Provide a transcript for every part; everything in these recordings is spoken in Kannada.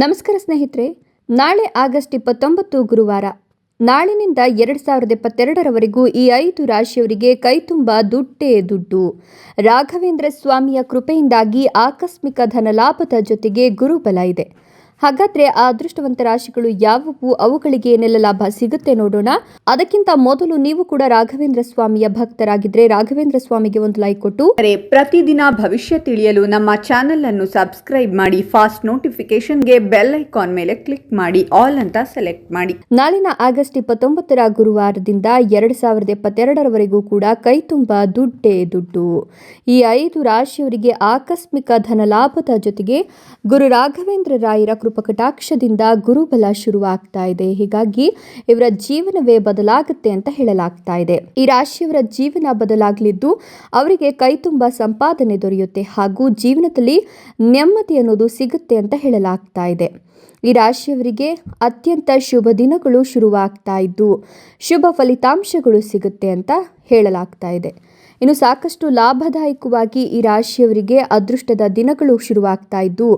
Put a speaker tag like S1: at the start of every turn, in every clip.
S1: ನಮಸ್ಕಾರ ಸ್ನೇಹಿತರೆ, ನಾಳೆ ಆಗಸ್ಟ್ ಇಪ್ಪತ್ತೊಂಬತ್ತು ಗುರುವಾರ. ನಾಳಿನಿಂದ ಎರಡು ಸಾವಿರದ ಇಪ್ಪತ್ತೆರಡರವರೆಗೂ ಈ ಐದು ರಾಶಿಯವರಿಗೆ ಕೈತುಂಬ ದುಡ್ಡೇ ದುಡ್ಡು. ರಾಘವೇಂದ್ರ ಸ್ವಾಮಿಯ ಕೃಪೆಯಿಂದಾಗಿ ಆಕಸ್ಮಿಕ ಧನಲಾಭದ ಜೊತೆಗೆ ಗುರುಬಲ ಇದೆ. ಹಾಗಾದ್ರೆ ಆ ಅದೃಷ್ಟವಂತ ರಾಶಿಗಳು ಯಾವುವು? ಅವುಗಳಿಗೆ ಏನೆಲ್ಲ ಲಾಭ ಸಿಗುತ್ತೆ ನೋಡೋಣ. ಅದಕ್ಕಿಂತ ಮೊದಲು ನೀವು ಕೂಡ ರಾಘವೇಂದ್ರ ಸ್ವಾಮಿಯ ಭಕ್ತರಾಗಿದ್ರೆ ರಾಘವೇಂದ್ರ ಸ್ವಾಮಿಗೆ ಒಂದು ಲೈಕ್ ಕೊಟ್ಟು.
S2: ಪ್ರತಿದಿನ ಭವಿಷ್ಯ ತಿಳಿಯಲು ನಮ್ಮ ಚಾನೆಲ್ ಅನ್ನು ಸಬ್ಸ್ಕ್ರೈಬ್ ಮಾಡಿ ಫಾಸ್ಟ್ ನೋಟಿಫಿಕೇಶನ್ಗೆ ಬೆಲ್ ಐಕಾನ್ ಮೇಲೆ ಕ್ಲಿಕ್ ಮಾಡಿ ಆಲ್ ಅಂತ ಸೆಲೆಕ್ಟ್ ಮಾಡಿ.
S1: ನಾಳಿನ ಆಗಸ್ಟ್ ಇಪ್ಪತ್ತೊಂಬತ್ತರ ಗುರುವಾರದಿಂದ ಎರಡು ಸಾವಿರದ ಎಪ್ಪತ್ತೆರಡರವರೆಗೂ ಕೂಡ ಕೈ ತುಂಬ ದುಡ್ಡೇ ದುಡ್ಡು. ಈ ಐದು ರಾಶಿಯವರಿಗೆ ಆಕಸ್ಮಿಕ ಧನಲಾಭದ ಜೊತೆಗೆ ಗುರು ರಾಘವೇಂದ್ರ ರಾಯರ ಕೃಪಕಟಾಕ್ಷದಿಂದ ಗುರುಬಲ ಶುರುವಾಗ್ತಾ ಇದೆ. ಹೀಗಾಗಿ ಇವರ ಜೀವನವೇ ಬದಲಾಗುತ್ತೆ ಅಂತ ಹೇಳಲಾಗ್ತಾ ಇದೆ. ಈ ರಾಶಿಯವರ ಜೀವನ ಬದಲಾಗಲಿದ್ದು ಅವರಿಗೆ ಕೈ ತುಂಬ ಸಂಪಾದನೆ ದೊರೆಯುತ್ತೆ ಹಾಗೂ ಜೀವನದಲ್ಲಿ ನೆಮ್ಮದಿ ಅನ್ನೋದು ಸಿಗುತ್ತೆ ಅಂತ ಹೇಳಲಾಗ್ತಾ ಇದೆ. ಈ ರಾಶಿಯವರಿಗೆ ಅತ್ಯಂತ ಶುಭ ದಿನಗಳು ಶುರುವಾಗ್ತಾ ಇದ್ದು, ಶುಭ ಫಲಿತಾಂಶಗಳು ಸಿಗುತ್ತೆ ಅಂತ ಹೇಳಲಾಗ್ತಾ ಇದೆ. ಇನ್ನು ಸಾಕಷ್ಟು ಲಾಭದಾಯಕವಾಗಿ ಈ ರಾಶಿಯವರಿಗೆ ಅದೃಷ್ಟದ ದಿನಗಳು ಶುರುವಾಗ್ತಾ ಇದ್ದು,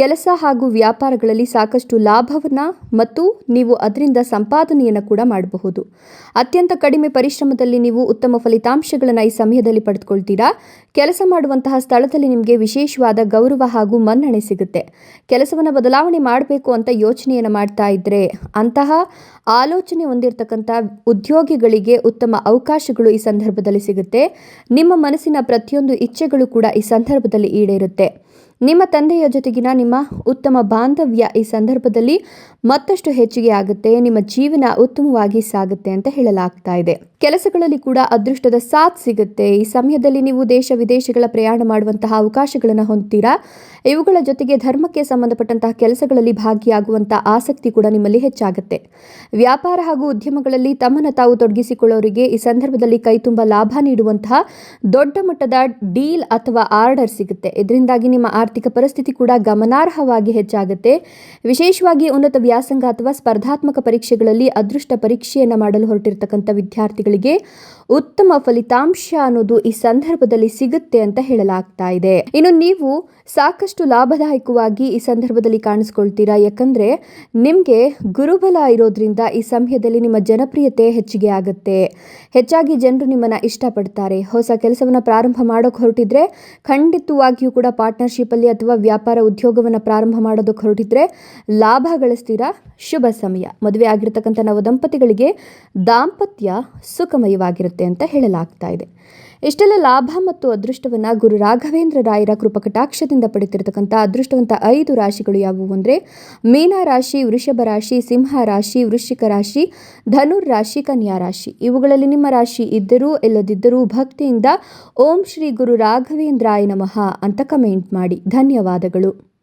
S1: ಕೆಲಸ ಹಾಗೂ ವ್ಯಾಪಾರಗಳಲ್ಲಿ ಸಾಕಷ್ಟು ಲಾಭವನ್ನು ಮತ್ತು ನೀವು ಅದರಿಂದ ಸಂಪಾದನೆಯನ್ನು ಕೂಡ ಮಾಡಬಹುದು. ಅತ್ಯಂತ ಕಡಿಮೆ ಪರಿಶ್ರಮದಲ್ಲಿ ನೀವು ಉತ್ತಮ ಫಲಿತಾಂಶಗಳನ್ನು ಈ ಸಮಯದಲ್ಲಿ ಪಡೆದುಕೊಳ್ತೀರಾ? ಕೆಲಸ ಮಾಡುವಂತಹ ಸ್ಥಳದಲ್ಲಿ ನಿಮಗೆ ವಿಶೇಷವಾದ ಗೌರವ ಹಾಗೂ ಮನ್ನಣೆ ಸಿಗುತ್ತೆ. ಕೆಲಸವನ್ನು ಬದಲಾವಣೆ ಮಾಡಬೇಕು ಅಂತ ಯೋಚನೆಯನ್ನು ಮಾಡ್ತಾ ಇದ್ದರೆ ಅಂತಹ ಆಲೋಚನೆ ಹೊಂದಿರತಕ್ಕಂಥ ಉದ್ಯೋಗಿಗಳಿಗೆ ಉತ್ತಮ ಅವಕಾಶಗಳು ಈ ಸಂದರ್ಭದಲ್ಲಿ ಸಿಗುತ್ತೆ. ನಿಮ್ಮ ಮನಸ್ಸಿನ ಪ್ರತಿಯೊಂದು ಇಚ್ಛೆಗಳು ಕೂಡ ಈ ಸಂದರ್ಭದಲ್ಲಿ ಈಡೇರುತ್ತೆ. ನಿಮ್ಮ ತಂದೆಯ ಜೊತೆಗಿನ ನಿಮ್ಮ ಉತ್ತಮ ಬಾಂಧವ್ಯ ಈ ಸಂದರ್ಭದಲ್ಲಿ ಮತ್ತಷ್ಟು ಹೆಚ್ಚಿಗೆ ಆಗುತ್ತೆ, ನಿಮ್ಮ ಜೀವನ ಉತ್ತಮವಾಗಿ ಸಾಗುತ್ತೆ ಅಂತ ಹೇಳಲಾಗ್ತಾ ಇದೆ. ಕೆಲಸಗಳಲ್ಲಿ ಕೂಡ ಅದೃಷ್ಟದ ಸಾಥ್ ಸಿಗುತ್ತೆ. ಈ ಸಮಯದಲ್ಲಿ ನೀವು ದೇಶ ವಿದೇಶಗಳ ಪ್ರಯಾಣ ಮಾಡುವಂತಹ ಅವಕಾಶಗಳನ್ನು ಹೊಂದ್ತೀರಾ? ಇವುಗಳ ಜೊತೆಗೆ ಧರ್ಮಕ್ಕೆ ಸಂಬಂಧಪಟ್ಟಂತಹ ಕೆಲಸಗಳಲ್ಲಿ ಭಾಗಿಯಾಗುವಂತಹ ಆಸಕ್ತಿ ಕೂಡ ನಿಮ್ಮಲ್ಲಿ ಹೆಚ್ಚಾಗುತ್ತೆ. ವ್ಯಾಪಾರ ಹಾಗೂ ಉದ್ಯಮಗಳಲ್ಲಿ ತಮ್ಮನ್ನು ತಾವು ತೊಡಗಿಸಿಕೊಳ್ಳೋರಿಗೆ ಈ ಸಂದರ್ಭದಲ್ಲಿ ಕೈ ತುಂಬ ಲಾಭ ನೀಡುವಂತಹ ದೊಡ್ಡ ಮಟ್ಟದ ಡೀಲ್ ಅಥವಾ ಆರ್ಡರ್ ಸಿಗುತ್ತೆ. ಇದರಿಂದಾಗಿ ನಿಮ್ಮ ಆರ್ಥಿಕ ಪರಿಸ್ಥಿತಿ ಕೂಡ ಗಮನಾರ್ಹವಾಗಿ ಹೆಚ್ಚಾಗುತ್ತೆ. ವಿಶೇಷವಾಗಿ ಉನ್ನತ ವ್ಯಾಸಂಗ ಅಥವಾ ಸ್ಪರ್ಧಾತ್ಮಕ ಪರೀಕ್ಷೆಗಳಲ್ಲಿ ಅದೃಷ್ಟ ಪರೀಕ್ಷೆಯನ್ನು ಮಾಡಲು ಹೊರಟಿರ್ತಕ್ಕಂಥ ವಿದ್ಯಾರ್ಥಿಗಳಿಗೆ ಉತ್ತಮ ಫಲಿತಾಂಶ ಅನ್ನೋದು ಈ ಸಂದರ್ಭದಲ್ಲಿ ಸಿಗುತ್ತೆ ಅಂತ ಹೇಳಲಾಗ್ತಾ ಇದೆ. ಇನ್ನು ನೀವು ಸಾಕಷ್ಟು ಲಾಭದಾಯಕವಾಗಿ ಈ ಸಂದರ್ಭದಲ್ಲಿ ಕಾಣಿಸ್ಕೊಳ್ತೀರಾ? ಯಾಕಂದ್ರೆ ನಿಮಗೆ ಗುರುಬಲ ಇರೋದ್ರಿಂದ ಈ ಸಮಯದಲ್ಲಿ ನಿಮ್ಮ ಜನಪ್ರಿಯತೆ ಹೆಚ್ಚಿಗೆ ಆಗುತ್ತೆ. ಹೆಚ್ಚಾಗಿ ಜನರು ನಿಮ್ಮನ್ನ ಇಷ್ಟಪಡ್ತಾರೆ. ಹೊಸ ಕೆಲಸವನ್ನು ಪ್ರಾರಂಭ ಮಾಡೋಕೆ ಹೊರಟಿದ್ರೆ ಖಂಡಿತವಾಗಿಯೂ ಕೂಡ ಪಾರ್ಟ್ನರ್ಶಿಪ್ ಅಥವಾ ವ್ಯಾಪಾರ ಉದ್ಯೋಗವನ್ನು ಪ್ರಾರಂಭ ಮಾಡೋದಕ್ಕೆ ಹೊರಟಿದ್ರೆ ಲಾಭ ಗಳಿಸ್ತೀರಾ ಶುಭ ಸಮಯ. ಮದುವೆ ಆಗಿರ್ತಕ್ಕಂಥ ನವ ದಂಪತಿಗಳಿಗೆ ದಾಂಪತ್ಯ ಸುಖಮಯವಾಗಿರುತ್ತೆ ಅಂತ ಹೇಳಲಾಗ್ತಾ ಇದೆ. ಇಷ್ಟೆಲ್ಲ ಲಾಭ ಮತ್ತು ಅದೃಷ್ಟವನ್ನು ಗುರು ರಾಘವೇಂದ್ರ ರಾಯರ ಕೃಪಕಟಾಕ್ಷದಿಂದ ಪಡೆತಿರತಕ್ಕಂಥ ಅದೃಷ್ಟವಂತ ಐದು ರಾಶಿಗಳು ಯಾವುವು ಅಂದರೆ ಮೀನ ರಾಶಿ, ವೃಷಭ ರಾಶಿ, ಸಿಂಹ ರಾಶಿ, ವೃಶ್ಚಿಕ ರಾಶಿ, ಧನುರ್ ರಾಶಿ, ಕನ್ಯಾ ರಾಶಿ. ಇವುಗಳಲ್ಲಿ ನಿಮ್ಮ ರಾಶಿ ಇದ್ದರೂ ಇಲ್ಲದಿದ್ದರೂ ಭಕ್ತಿಯಿಂದ ಓಂ ಶ್ರೀ ಗುರು ರಾಘವೇಂದ್ರಾಯ ನಮಃ ಅಂತ ಕಮೆಂಟ್ ಮಾಡಿ. ಧನ್ಯವಾದಗಳು.